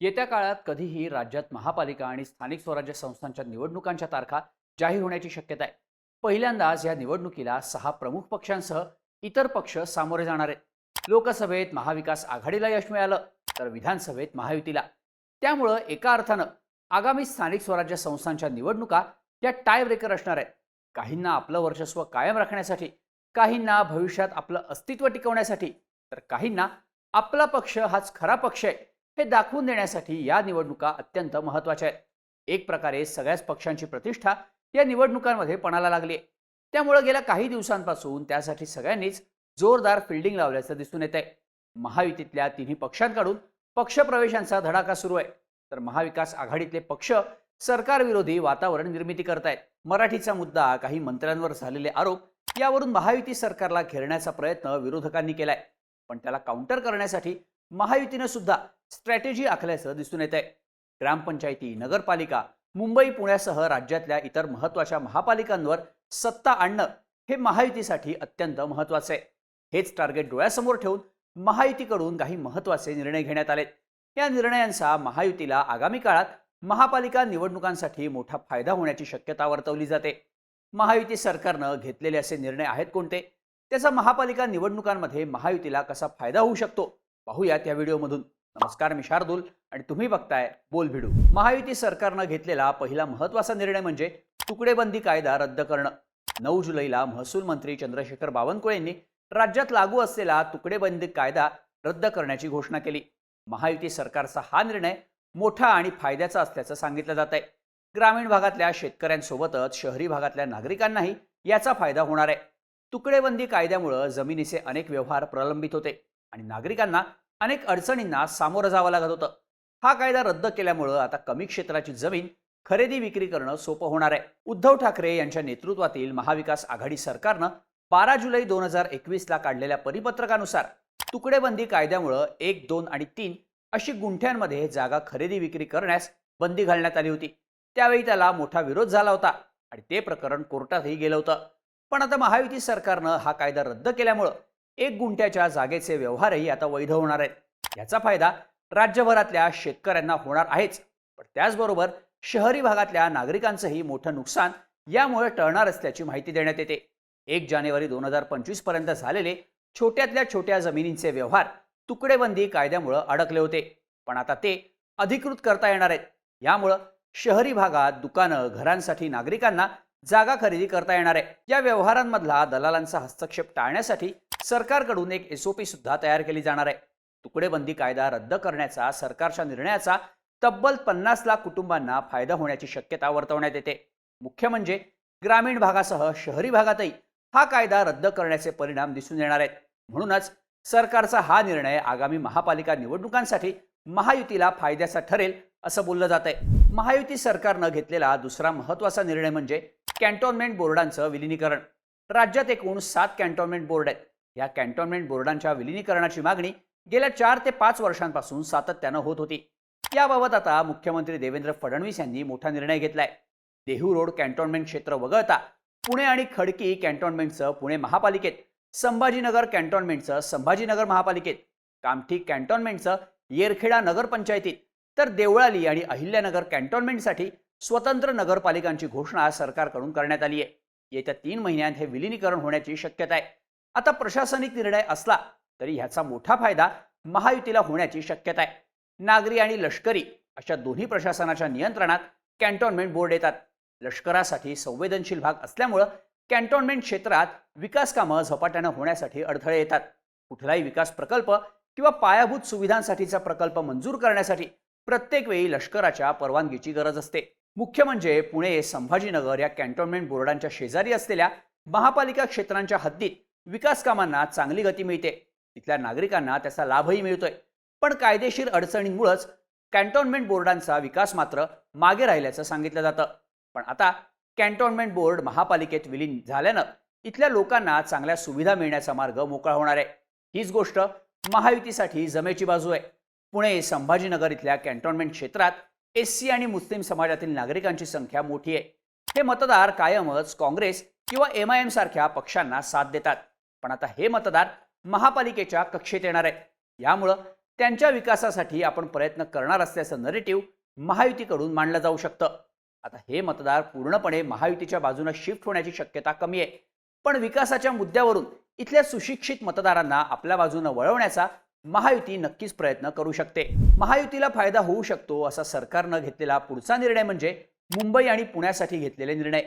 येत्या काळात कधीही राज्यात महापालिका आणि स्थानिक स्वराज्य संस्थांच्या निवडणुकांच्या तारखा जाहीर होण्याची शक्यता आहे. पहिल्यांदाच या निवडणुकीला सहा प्रमुख पक्षांसह इतर पक्ष सामोरे जाणार आहेत. लोकसभेत महाविकास आघाडीला यश मिळालं तर विधानसभेत महायुतीला. त्यामुळं एका अर्थानं आगामी स्थानिक स्वराज्य संस्थांच्या निवडणुका या टाय ब्रेकर असणार आहेत. काहींना आपलं वर्चस्व कायम राखण्यासाठी काहींना भविष्यात आपलं अस्तित्व टिकवण्यासाठी तर काहींना आपला पक्ष हाच खरा पक्ष आहे. हे दाखवून देण्यासाठी या निवडणुका अत्यंत महत्त्वाच्या आहेत. एक प्रकारे सगळ्याच पक्षांची प्रतिष्ठा या निवडणुकांमध्ये पणाला लागली आहे त्यामुळे गेल्या काही दिवसांपासून त्यासाठी सगळ्यांनीच जोरदार फिल्डिंग लावल्याचं दिसून येत आहे महायुतीतल्या तिन्ही पक्षांकडून पक्षप्रवेशांचा धडाका सुरू आहे. तर महाविकास आघाडीतले पक्ष सरकारविरोधी वातावरण निर्मिती करतायत. मराठीचा मुद्दा काही मंत्र्यांवर झालेले आरोप यावरून महायुती सरकारला घेरण्याचा प्रयत्न विरोधकांनी केलाय. पण त्याला काउंटर करण्यासाठी महायुतीनं सुद्धा स्ट्रॅटेजी आखल्याचं दिसून येत आहे ग्रामपंचायती नगरपालिका मुंबई पुण्यासह राज्यातल्या इतर महत्त्वाच्या महापालिकांवर सत्ता आणणं हे महायुतीसाठी अत्यंत महत्वाचं आहे हेच टार्गेट डोळ्यासमोर ठेवून महायुतीकडून काही महत्त्वाचे निर्णय घेण्यात आलेत. या निर्णयांचा महायुतीला आगामी काळात महापालिका निवडणुकांसाठी मोठा फायदा होण्याची शक्यता वर्तवली जाते. महायुती सरकारनं घेतलेले असे निर्णय आहेत कोणते? त्याचा महापालिका निवडणुकांमध्ये महायुतीला कसा फायदा होऊ शकतो? पाहूयात या व्हिडिओमधून. नमस्कार मी शार्दूल आणि तुम्ही बघताय बोल भिडू. महायुती सरकारनं घेतलेला पहिला महत्त्वाचा निर्णय म्हणजे तुकडेबंदी कायदा रद्द करणं. नऊ जुलैला महसूल मंत्री चंद्रशेखर बावनकुळे यांनी राज्यात लागू असलेला तुकडेबंदी कायदा रद्द करण्याची घोषणा केली. महायुती सरकारचा हा निर्णय मोठा आणि फायद्याचा असल्याचं सांगितलं जात आहे ग्रामीण भागातल्या शेतकऱ्यांसोबतच शहरी भागातल्या नागरिकांनाही याचा फायदा होणार आहे. तुकडेबंदी कायद्यामुळं जमिनीचे अनेक व्यवहार प्रलंबित होते आणि नागरिकांना अनेक अडचणींना सामोरं जावं लागत होतं. हा कायदा रद्द केल्यामुळं आता कमी क्षेत्राची जमीन खरेदी विक्री करणं सोपं होणार आहे. उद्धव ठाकरे यांच्या नेतृत्वातील महाविकास आघाडी सरकारनं बारा जुलै दोन हजार एकवीसला काढलेल्या परिपत्रकानुसार तुकडेबंदी कायद्यामुळं एक दोन आणि तीन अशी गुंठ्यांमध्ये जागा खरेदी विक्री करण्यास बंदी घालण्यात आली होती. त्यावेळी त्याला मोठा विरोध झाला होता आणि ते प्रकरण कोर्टातही गेलं होतं. पण आता महायुती सरकारनं हा कायदा रद्द केल्यामुळं एक गुंठ्याच्या जागेचे व्यवहारही आता वैध होणार आहेत. याचा फायदा राज्यभरातल्या शेतकऱ्यांना होणार आहेच. पण त्याचबरोबर शहरी भागातल्या नागरिकांचंही मोठं नुकसान यामुळे टळणार असल्याची माहिती देण्यात येते. एक जानेवारी दोन हजार पंचवीसपर्यंत झालेले छोट्यातल्या छोट्या जमिनींचे व्यवहार तुकडेबंदी कायद्यामुळं अडकले होते. पण आता ते अधिकृत करता येणार आहेत. यामुळं शहरी भागात दुकानं घरांसाठी नागरिकांना जागा खरेदी करता येणार आहे. या व्यवहारांमधला दलालांचा हस्तक्षेप टाळण्यासाठी सरकारकडून एक एसओपी सुद्धा तयार केली जाणार आहे. तुकडेबंदी कायदा रद्द करण्याचा सरकारच्या निर्णयाचा तब्बल पन्नास लाख कुटुंबांना फायदा होण्याची शक्यता वर्तवण्यात येते. मुख्य म्हणजे ग्रामीण भागासह शहरी भागातही हा कायदा रद्द करण्याचे परिणाम दिसून येणार आहेत. म्हणूनच सरकारचा हा निर्णय आगामी महापालिका निवडणुकांसाठी महायुतीला फायद्याचा ठरेल असं बोललं जात आहे महायुती सरकारनं घेतलेला दुसरा महत्त्वाचा निर्णय म्हणजे कॅन्टोन्मेंट बोर्डांचं विलिनीकरण. राज्यात एकूण सात कॅन्टोन्मेंट बोर्ड आहेत. या कॅन्टोन्मेंट बोर्डांच्या विलिनीकरणाची मागणी गेल्या चार ते पाच वर्षांपासून सातत्यानं होत होती. याबाबत आता मुख्यमंत्री देवेंद्र फडणवीस यांनी मोठा निर्णय घेतलाय. देहू रोड कॅन्टोन्मेंट क्षेत्र वगळता पुणे आणि खडकी कॅन्टोन्मेंटचं पुणे महापालिकेत संभाजीनगर कॅन्टोन्मेंटचं संभाजीनगर महापालिकेत कामठी कॅन्टोन्मेंटचं येरखेडा नगरपंचायतीत तर देवळाली आणि अहिल्यानगर कॅन्टोन्मेंटसाठी स्वतंत्र नगरपालिकांची घोषणा सरकारकडून करण्यात आली आहे येत्या तीन महिन्यात हे विलिनीकरण होण्याची शक्यता आहे आता प्रशासनिक निर्णय असला तरी ह्याचा मोठा फायदा महायुतीला होण्याची शक्यता आहे. नागरी आणि लष्करी अशा दोन्ही प्रशासनाच्या नियंत्रणात कॅन्टोन्मेंट बोर्ड येतात. लष्करासाठी संवेदनशील भाग असल्यामुळं कॅन्टोनमेंट क्षेत्रात विकास कामं झपाट्यानं होण्यासाठी अडथळे येतात. कुठलाही विकास प्रकल्प किंवा पायाभूत सुविधांसाठीचा प्रकल्प मंजूर करण्यासाठी प्रत्येक वेळी लष्कराच्या परवानगीची गरज असते. मुख्य म्हणजे पुणे संभाजीनगर या कॅन्टोनमेंट बोर्डांच्या शेजारी असलेल्या महापालिका क्षेत्रांच्या हद्दीत विकास कामांना चांगली गती मिळते. तिथल्या नागरिकांना त्याचा लाभही मिळतोय. पण कायदेशीर अडचणींमुळेच कॅन्टोनमेंट बोर्डांचा विकास मात्र मागे राहिल्याचं सांगितलं जातं. पण आता कॅन्टोन्मेंट बोर्ड महापालिकेत विलीन झाल्यानं इथल्या लोकांना चांगल्या सुविधा मिळण्याचा मार्ग मोकळा होणार आहे. हीच गोष्ट महायुतीसाठी जमेची बाजू आहे. पुणे संभाजीनगर इथल्या कॅन्टोनमेंट क्षेत्रात एस सी आणि मुस्लिम समाजातील नागरिकांची संख्या मोठी आहे. हे मतदार कायमच काँग्रेस किंवा एम आय एम सारख्या पक्षांना साथ देतात. पण आता हे मतदार महापालिकेच्या कक्षेत येणार आहे यामुळं त्यांच्या विकासासाठी आपण प्रयत्न करणार असल्याचं नरेटिव्ह महायुतीकडून मांडलं जाऊ शकतं. आता हे मतदार पूर्णपणे महायुतीच्या बाजूने शिफ्ट होण्याची शक्यता कमी आहे. पण विकासाच्या मुद्द्यावरून इथल्या सुशिक्षित मतदारांना आपल्या बाजूने वळवण्याचा महायुती नक्कीच प्रयत्न करू शकते. महायुतीला फायदा होऊ शकतो असा सरकारनं घेतलेला पुढचा निर्णय म्हणजे मुंबई आणि पुण्यासाठी घेतलेले निर्णय.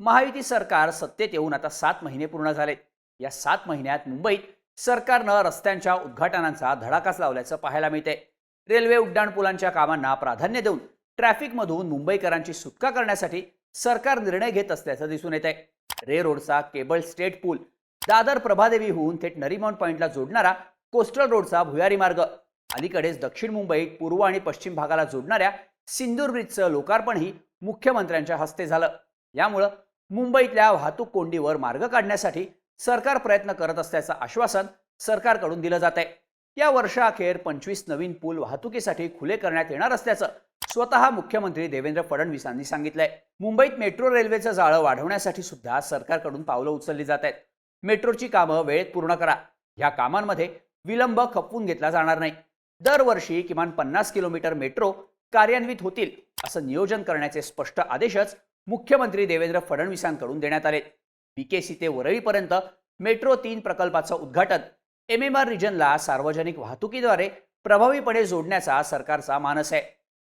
महायुती सरकार सत्तेत येऊन आता सात महिने पूर्ण झालेत. या सात महिन्यात मुंबईत सरकारनं रस्त्यांच्या उद्घाटनांचा धडाकाच लावल्याचं पाहायला मिळते रेल्वे उड्डाणपुलांच्या कामांना प्राधान्य देऊन ट्रॅफिकमधून मुंबईकरांची सुटका करण्यासाठी सरकार निर्णय घेत असल्याचं दिसून येत आहे रे रोडचा केबल स्टेट पूल दादर प्रभादेवीहून थेट नरीमॉन पॉइंटला जोडणारा कोस्टल रोडचा भुयारी मार्ग अलीकडेच दक्षिण मुंबईत पूर्व आणि पश्चिम भागाला जोडणाऱ्या सिंदूर ब्रिजचं लोकार्पणही मुख्यमंत्र्यांच्या हस्ते झालं. यामुळं मुंबईतल्या वाहतूक कोंडीवर मार्ग काढण्यासाठी सरकार प्रयत्न करत असल्याचं आश्वासन सरकारकडून दिलं जात आहे या वर्षाअखेर पंचवीस नवीन पूल वाहतुकीसाठी खुले करण्यात येणार असल्याचं स्वतः मुख्यमंत्री देवेंद्र फडणवीसांनी सांगितलंय. मुंबईत मेट्रो रेल्वेचं जाळं वाढवण्यासाठी सुद्धा सरकारकडून पावलं उचलली जात आहेत मेट्रोची कामं वेळेत पूर्ण करा. या कामांमध्ये विलंब खपवून घेतला जाणार नाही. दरवर्षी किमान पन्नास किलोमीटर मेट्रो कार्यान्वित होतील असं नियोजन करण्याचे स्पष्ट आदेशच मुख्यमंत्री देवेंद्र फडणवीसांकडून देण्यात आले बीकेसी ते वरळीपर्यंत मेट्रो तीन प्रकल्पाचं उद्घाटन. एम एम आर रिजनला सार्वजनिक वाहतुकीद्वारे प्रभावीपणे जोडण्याचा सरकारचा मानस आहे.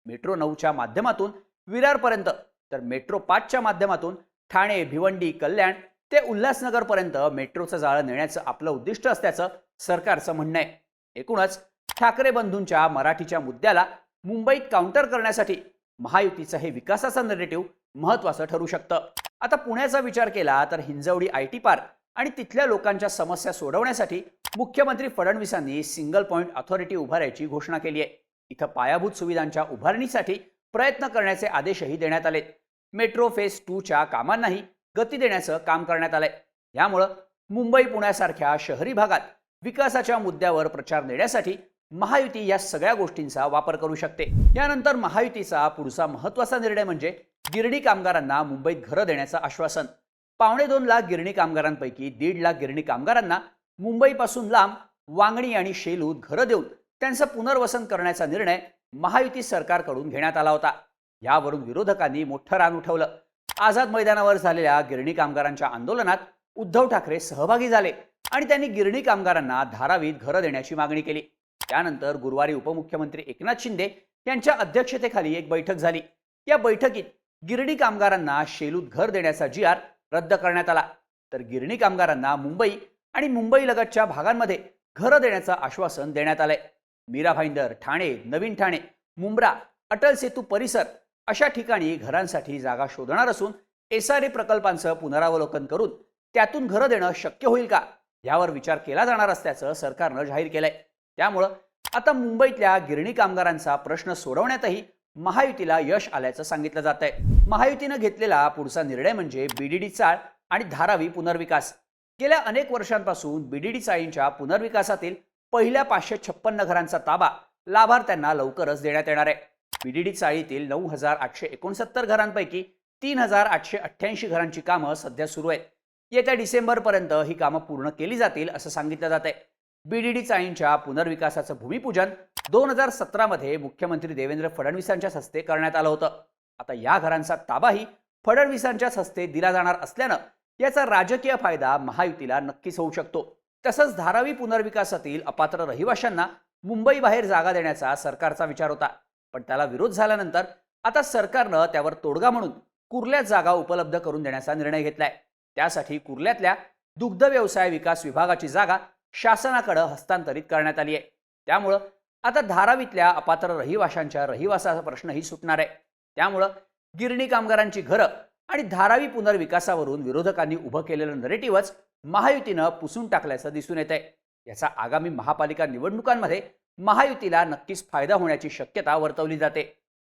मेट्रो नऊच्या माध्यमातून विरारपर्यंत तर मेट्रो पाचच्या माध्यमातून ठाणे भिवंडी कल्याण ते उल्हासनगरपर्यंत मेट्रोचं जाळं नेण्याचं आपलं उद्दिष्ट असल्याचं सरकारचं म्हणणं आहे. एकूणच ठाकरे बंधूंच्या मराठीच्या मुद्द्याला मुंबईत काउंटर करण्यासाठी महायुतीचं हे विकासाचं नरेटिव्ह महत्वाचं ठरू शकतं. आता पुण्याचा विचार केला तर हिंजवडी आय टी पार्क आणि तिथल्या लोकांच्या समस्या सोडवण्यासाठी मुख्यमंत्री फडणवीसांनी सिंगल पॉईंट अथॉरिटी उभारायची घोषणा केली आहे. इथं पायाभूत सुविधांच्या उभारणीसाठी प्रयत्न करण्याचे आदेशही देण्यात आले मेट्रो फेज टूच्या कामांनाही गती देण्याचं काम करण्यात आलंय. यामुळं मुंबई पुण्यासारख्या शहरी भागात विकासाच्या मुद्द्यावर प्रचार नेण्यासाठी महायुती या सगळ्या गोष्टींचा वापर करू शकते. यानंतर महायुतीचा पुढचा महत्त्वाचा निर्णय म्हणजे गिरणी कामगारांना मुंबईत घरं देण्याचं आश्वासन. पावणे दोन लाख गिरणी कामगारांपैकी दीड लाख गिरणी कामगारांना मुंबईपासून लांब वांगणी आणि शेलूत घरं देऊन त्यांचं पुनर्वसन करण्याचा निर्णय महायुती सरकारकडून घेण्यात आला होता. यावरून विरोधकांनी मोठं रान उठवलं. आझाद मैदानावर झालेल्या गिरणी कामगारांच्या आंदोलनात उद्धव ठाकरे सहभागी झाले आणि त्यांनी गिरणी कामगारांना धारावीत घरं देण्याची मागणी केली. त्यानंतर गुरुवारी उपमुख्यमंत्री एकनाथ शिंदे यांच्या अध्यक्षतेखाली एक बैठक झाली. या बैठकीत गिरणी कामगारांना शेलूत घर देण्याचा जी आर रद्द करण्यात आला. तर गिरणी कामगारांना मुंबई आणि मुंबईलगतच्या भागांमध्ये घरं देण्याचं आश्वासन देण्यात आलंय. मीरा भाईंदर ठाणे नवीन ठाणे मुंब्रा अटल सेतू परिसर अशा ठिकाणी घरांसाठी जागा शोधणार असून एस आर ए प्रकल्पांचं पुनरावलोकन करून त्यातून घरं देणं शक्य होईल का? यावर विचार केला जाणार असल्याचं सरकारनं जाहीर केलंय. त्यामुळं आता मुंबईतल्या गिरणी कामगारांचा प्रश्न सोडवण्यातही महायुतीला यश आल्याचं सांगितलं जात आहे महायुतीनं घेतलेला पुढचा निर्णय म्हणजे बीडीडी चाळ आणि धारावी पुनर्विकास. गेल्या अनेक वर्षांपासून बीडीडी चाळींच्या पुनर्विकासातील पहिल्या पाचशे छप्पन्न घरांचा ताबा लाभार्थ्यांना लवकरच देण्यात येणार आहे. बीडीडी चाळीतील नऊ हजार आठशे एकोणसत्तर घरांपैकी तीन हजार आठशे अठ्ठ्याऐंशी घरांची कामं सध्या सुरू आहेत. येत्या डिसेंबरपर्यंत ही कामं पूर्ण केली जातील असं सांगितलं जात आहे बीडीडी चाळींच्या पुनर्विकासाचं भूमिपूजन दोन हजार सतरामध्ये मुख्यमंत्री देवेंद्र फडणवीसांच्याच हस्ते करण्यात आलं होतं. आता या घरांचा ताबाही फडणवीसांच्याच हस्ते दिला जाणार असल्यानं याचा राजकीय फायदा महायुतीला नक्कीच होऊ शकतो. तसंच धारावी पुनर्विकासातील अपात्र रहिवाशांना मुंबईबाहेर जागा देण्याचा सरकारचा विचार होता. पण त्याला विरोध झाल्यानंतर आता सरकारनं त्यावर तोडगा म्हणून कुर्ल्यात जागा उपलब्ध करून देण्याचा निर्णय घेतलाय. त्यासाठी कुर्ल्यातल्या दुग्ध व्यवसाय विकास विभागाची जागा शासनाकडे हस्तांतरित करण्यात आली आहे त्यामुळं आता धारावीतल्या अपात्र रहिवाशांच्या रहिवासाचा प्रश्नही सुटणार आहे. त्यामुळं गिरणी कामगारांची घरं आणि धारावी पुनर्विकासावरून विरोधकांनी उभं केलेलं नरेटिव्हच महायुतीनं पुसून टाकल्याचं दिसून येत आहे याचा आगामी महापालिका निवडणुकांमध्ये महायुतीला नक्कीच फायदा होण्याची शक्यता वर्तवली जाते.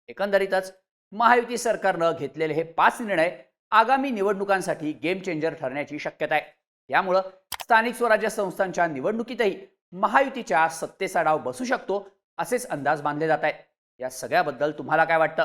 एकंदरीतच महायुती सरकारनं घेतलेले हे पाच निर्णय आगामी निवडणुकांसाठी गेम चेंजर ठरण्याची शक्यता आहे. यामुळं स्थानिक स्वराज्य संस्थांच्या निवडणुकीतही महायुतीच्या सत्तेचा डाव बसू शकतो असेच अंदाज बांधले जात आहेत. या सगळ्याबद्दल तुम्हाला काय वाटतं?